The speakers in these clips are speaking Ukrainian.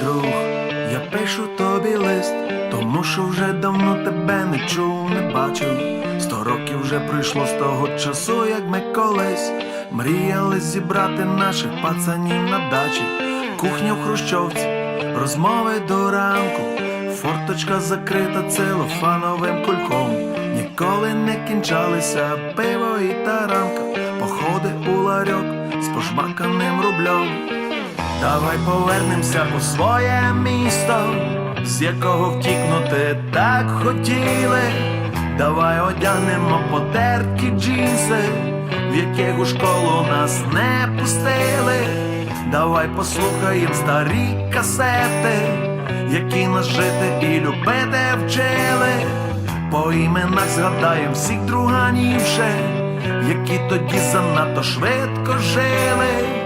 друг, я пишу тобі лист, тому що вже давно тебе не чув, не бачив. Сто років вже пройшло з того часу, як ми колись мріяли зібрати наших пацанів на дачі, кухня в хрущовці, розмови до ранку, форточка закрита целофановим кульком. Ніколи не кінчалися пиво і таранка, походи у ларьок з пожмаканим рублем. Давай повернемося у своє місто, з якого втікнути так хотіли. Давай одягнемо потерті джинси, в яких у школу нас не пустили. Давай послухаєм старі касети, які нас жити і любити вчили. По іменах згадаєм всіх друганів ще, які тоді занадто швидко жили.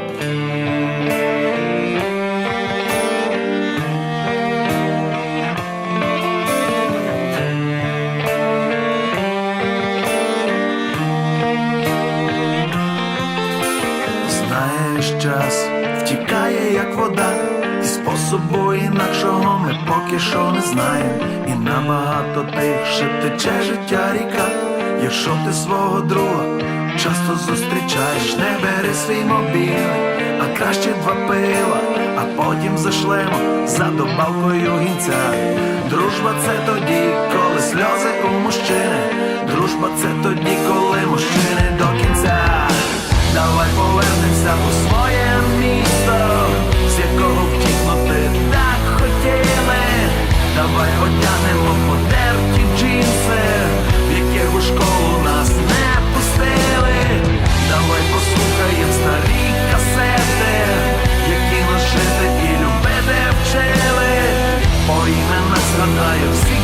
Способу інакшого ми поки що не знаємо. І набагато тихше тече життя ріка. Якщо ти свого друга часто зустрічаєш, не бери свій мобільний, а краще два пива, а потім зашлемо за добавкою гінця. Дружба це тоді, коли сльози у мужчини. Дружба це тоді, коли мужчини до кінця. Давай повернемося у Тянемо потерті джинси, в яких у школу нас не пустили. Давай послухаємо старі касети, які нас жити і любити вчили. По іменах згадаю всіх.